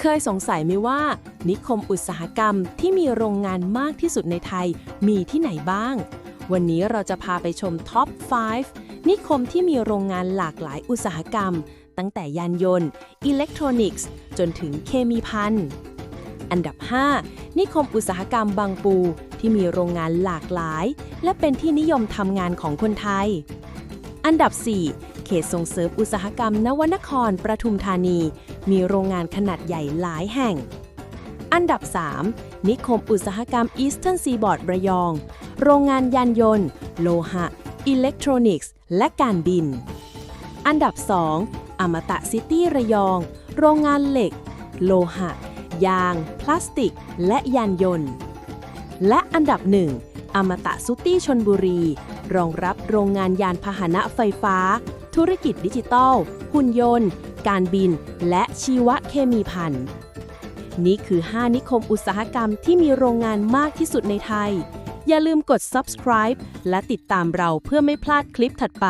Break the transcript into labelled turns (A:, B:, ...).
A: เคยสงสัยไหมว่า นิคมอุตสาหกรรมที่มีโรงงานมากที่สุดในไทยมีที่ไหนบ้าง วันนี้เราจะพาไปชมท็อป 5 นิคมที่มีโรงงานหลากหลายอุตสาหกรรม ตั้งแต่ยานยนต์ อิเล็กทรอนิกส์ จนถึงเคมีภัณฑ์อันดับ 5 นิคมอุตสาหกรรมบางปู ที่มีโรงงานหลากหลาย และเป็นที่นิยมทำงานของคนไทย อันดับ 4 ขตส่งเสริมอุตสาหกรรมนวนครประทุมธานี มีโรงงานขนาดใหญ่หลายแห่ง อันดับ 3 นิคมอุตสาหกรรมอีสเทิร์นซีบอร์ดระยอง โรงงานยานยนต์ โลหะ อิเล็กทรอนิกส์ และการบิน อันดับ 2 อมตะซิตี้ระยอง โรงงานเหล็ก โลหะ ยาง พลาสติก และยานยนต์ และอันดับ 1อมตะซุตี้ชนบุรี รองรับโรงงานยานพาหนะไฟฟ้า ธุรกิจดิจิทัลหุ่นยนต์ การบิน และชีวเคมีภัณฑ์นี่คือ 5 นิคมอุตสาหกรรมที่มีโรงงานมากที่สุดในไทย อย่าลืมกด subscribe และติดตามเราเพื่อไม่พลาดคลิปถัดไป